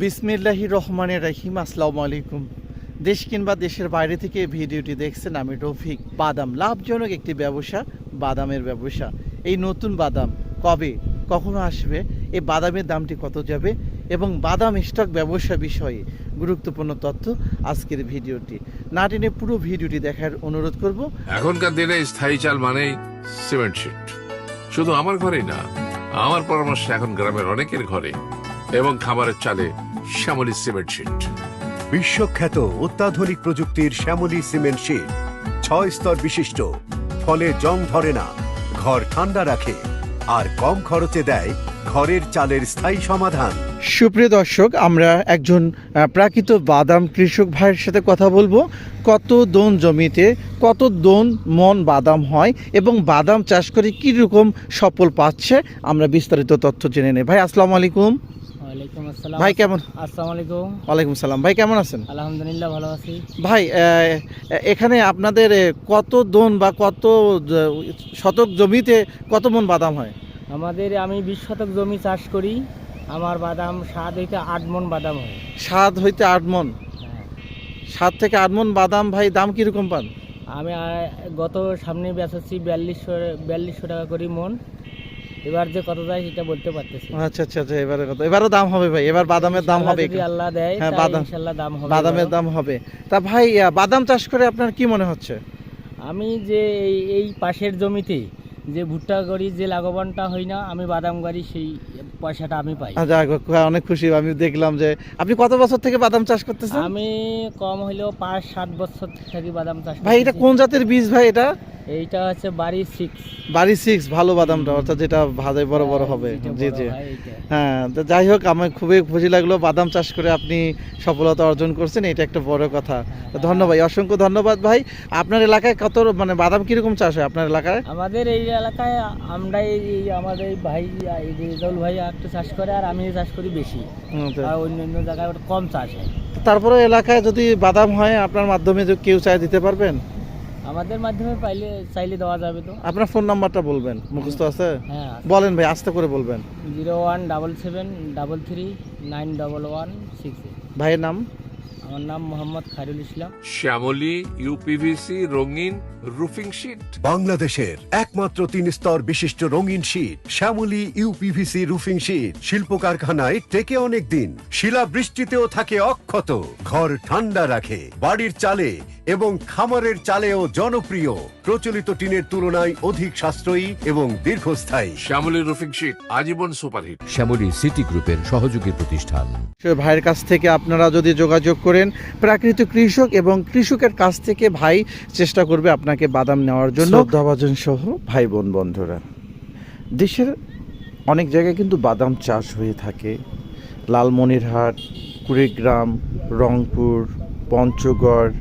বিসমিল্লাহি রহমানের রাহিম, আসসালামু আলাইকুম। দেশ কিংবা দেশের বাইরে থেকে ভিডিওটি দেখছেন আমি রফিক। বাদাম লাভজনক একটি ব্যবসা, বাদামের ব্যবসা। এই নতুন বাদাম কবে, কখনো আসবে এই বাদামের দামটি কত যাবে এবং বাদাম স্টক ব্যবসা বিষয়ে গুরুত্বপূর্ণ তথ্য আজকের ভিডিওটি। না টেনে পুরো ভিডিওটি দেখার অনুরোধ করব। এখনকার দিনে স্থায়ী চাল মানেই সিমেন্ট শুধু আমার ঘরেই না, আমার পরামর্শ এখন গ্রামের অনেকের ঘরে এবং খাবারের চালে শ্যামলী সিমেন্ট শিট। বিশ্বখ্যাত অত্যাধুনিক প্রযুক্তির শ্যামলী সিমেন্ট শিট ছয় স্তর বিশিষ্ট ফলে জং ধরে না ঘর ঠান্ডা রাখে আর কম খরচে দেয় ঘরের চালের স্থায়ী সমাধান। সুপ্রিয় দর্শক আমরা একজন আহ, প্রাকৃত বাদাম কৃষক ভাইয়ের সাথে কথা বলব। কত দোন জমিতে কত দোন মন বাদাম হয় এবং বাদাম চাষ করে কী রকম সফল পাচ্ছে আমরা বিস্তারিত তথ্য জেনে নেই। ভাই আসসালামু আলাইকুম। ওয়ালাইকুম আসসালাম। ভাই কেমন? আসসালামু আলাইকুম ওয়ালাইকুম সালাম। ভাই কেমন আছেন? আলহামদুলিল্লাহ ভালো আছি। ভাই এখানে আপনাদের কত দোন বা কত শতক জমিতে কত মন বাদাম হয়? আমাদের আমি বিশ শতক জমি চাষ করি। আমার বাদাম সাত হইতে আট মন বাদাম হয়। সাত হইতে আট মন? হ্যাঁ। সাত থেকে আট মন বাদাম ভাই দাম কীরকম পান? আমি গত সামনে বেচাচ্ছি বিয়াল্লিশশো বিয়াল্লিশশো টাকা করি মন। এবার যে কত যায় সেটা বলতে পারতেছি আচ্ছা আচ্ছা আচ্ছা এবারে কত এবারও দাম হবে ভাই এবার বাদামের দাম হবে যদি আল্লাহ দেয় হ্যাঁ, বাদাম- ইনশাআল্লাহ দাম হবে বাদামের দাম হবে। তা ভাই বাদাম চাষ করে আপনার কি মনে হচ্ছে? আমি যে এই এই পাশের জমিতে যে ভুট্টা করি যে লাভবানটা হই না আমি বাদাম করি সেই পয়সাটা আমি পাই। আহ, অনেক খুশি আমি দেখলাম যে আপনি কত বছর থেকে বাদাম চাষ করতেছেন? আমি কম হইলেও পাঁচ সাত বছর থেকে বাদাম চাষ ভাই এটা কোন জাতের বীজ ভাই এটা? এইটা হচ্ছে বাড়ি সিক্স। বাড়ি সিক্স ভালো বাদামটা অর্থাৎ যেটা ভাজে বড় বড় হবে। জি জি। হ্যাঁ তো যাই হোক আমার খুবই খুশি লাগল বাদাম চাষ করে আপনি সফলতা অর্জন করছেন এটা একটা বড় কথা। তো ধন্যবাদ ভাই, অসংখ্য ধন্যবাদ ভাই। আপনার এলাকায় কত মানে বাদাম কীরকম চাষ হয় আপনার এলাকায়? আমাদের এই এলাকায় আমরা এই আমাদের এই ভাই রেজাউল ভাই একটু চাষ করে আর আমি চাষ করি বেশি। হুম, আর অন্য অন্য জায়গায় ওটা কম চাষ হয়। তারপরে এলাকায় যদি বাদাম হয় আপনার মাধ্যমে কেউ চাই দিতে পারবেন? আমাদের মাধ্যমে পাইলে চাইলে দেওয়া যাবে তো। আপনার ফোন নাম্বারটা বলবেন মুখস্থ আছে? হ্যাঁ। বলেন ভাই আস্তে করে বলবেন। Zero one double seven double three nine double one six ভাইয়ের নাম? আমার নাম মোহাম্মদ খায়রুল ইসলাম। শ্যামলী ইউপিভিসি রঙিন রুফিং শীট বাংলাদেশের একমাত্র তিন স্তর বিশিষ্ট রঙিন sheet Shyamoli UPVC roofing sheet শিল্প কারখানায় টেকে অনেক দিন শিলা বৃষ্টিতেও থাকে অক্ষত। ঘর ঠান্ডা রাখে বাড়ির চালে এবং খামারের চালেও জনপ্রিয়। প্রচলিত টিনের তুলনায় অধিক সাশ্রয়ী এবং দীর্ঘস্থায়ী। শ্যামলী রুফিং শিট আজীবন সুপারহিট। শ্যামলী সিটি গ্রুপের সহযোগী প্রতিষ্ঠান। সে ভাইয়ের কাছ থেকে আপনারা যদি যোগাযোগ করেন প্রাকৃতিক কৃষক এবং কৃষকের কাছ থেকে ভাই চেষ্টা করবে আপনাকে বাদাম নেওয়ার জন্য। শ্রদ্ধাভাজন সহ ভাই বোন বন্ধুরা দেশের অনেক জায়গায় কিন্তু বাদাম চাষ হয়ে থাকে। লালমনিরহাট কুড়িগ্রাম রংপুর পঞ্চগড়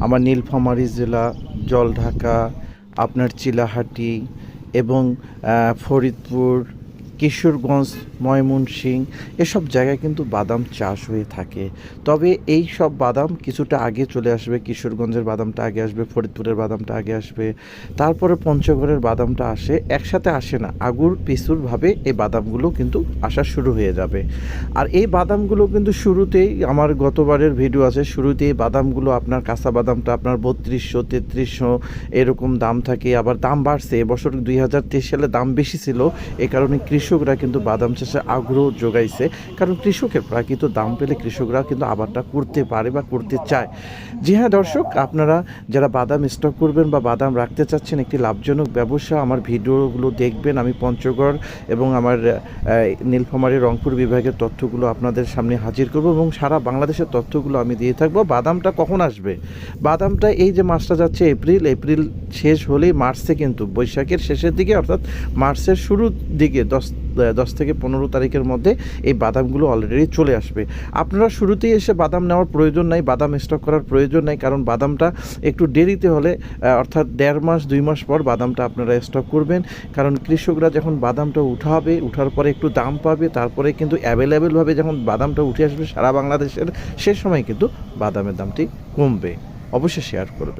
আমার নীলফামারী জেলা জলঢাকা আপনার চিলাহাটি এবং ফরিদপুর কিশোরগঞ্জ, ময়মনসিংহ এসব জায়গায় কিন্তু বাদাম চাষ হয়ে থাকে। তবে এই সব বাদাম কিছুটা আগে চলে আসবে, কিশোরগঞ্জের বাদামটা আগে আসবে, ফরিদপুরের বাদামটা আগে আসবে, তারপরে পঞ্চগড়ের বাদামটা আসে, একসাথে আসে না। আগুর পিছুরভাবে এই বাদামগুলো কিন্তু আসা শুরু হয়ে যাবে। আর এই বাদামগুলো কিন্তু শুরুতেই, আমার গতবারের ভিডিও আছে, শুরুতেই বাদামগুলো আপনার কাঁচা বাদামটা আপনার বত্রিশশো, তেত্রিশশো এরকম দাম থাকে, আবার দাম বাড়ছে। এবছর দুই হাজার তেইশ সালে দাম বেশি ছিল, এ কারণে কৃষকরা কিন্তু বাদাম চাষে আগ্রহ যোগাইছে, কারণ কৃষকের প্রাকৃত দাম পেলে কৃষকরা কিন্তু আবারটা করতে পারে বা করতে চায়। জি হ্যাঁ দর্শক, আপনারা যারা বাদাম স্টক করবেন বা বাদাম রাখতে চাচ্ছেন একটি লাভজনক ব্যবসা, আমার ভিডিওগুলো দেখবেন। আমি পঞ্চগড় এবং আমার নীলফামারী রংপুর বিভাগের তথ্যগুলো আপনাদের সামনে হাজির করব এবং সারা বাংলাদেশের তথ্যগুলো আমি দিয়ে থাকব। বাদামটা কখন আসবে? বাদামটা এই যে মাসটা যাচ্ছে এপ্রিল এপ্রিল শেষ হলেই মার্চে কিন্তু, বৈশাখের শেষের দিকে অর্থাৎ মার্চের শুরুর দিকে, দশ দশ থেকে পনেরো তারিখের মধ্যে এই বাদামগুলো অলরেডি চলে আসবে। আপনারা শুরুতেই এসে বাদাম নেওয়ার প্রয়োজন নাই, বাদাম স্টক করার প্রয়োজন নাই, কারণ বাদামটা একটু দেরিতে হলে অর্থাৎ দেড় মাস, দুই মাস পর বাদামটা আপনারা স্টক করবেন। কারণ কৃষকরা যখন বাদামটা উঠাবে, উঠার পরে একটু দাম পাবে, তারপরে কিন্তু অ্যাভেলেবেলভাবে যখন বাদামটা উঠে আসবে সারা বাংলাদেশের, সে সময় কিন্তু বাদামের দামটি কমবে। অবশ্যই শেয়ার করবে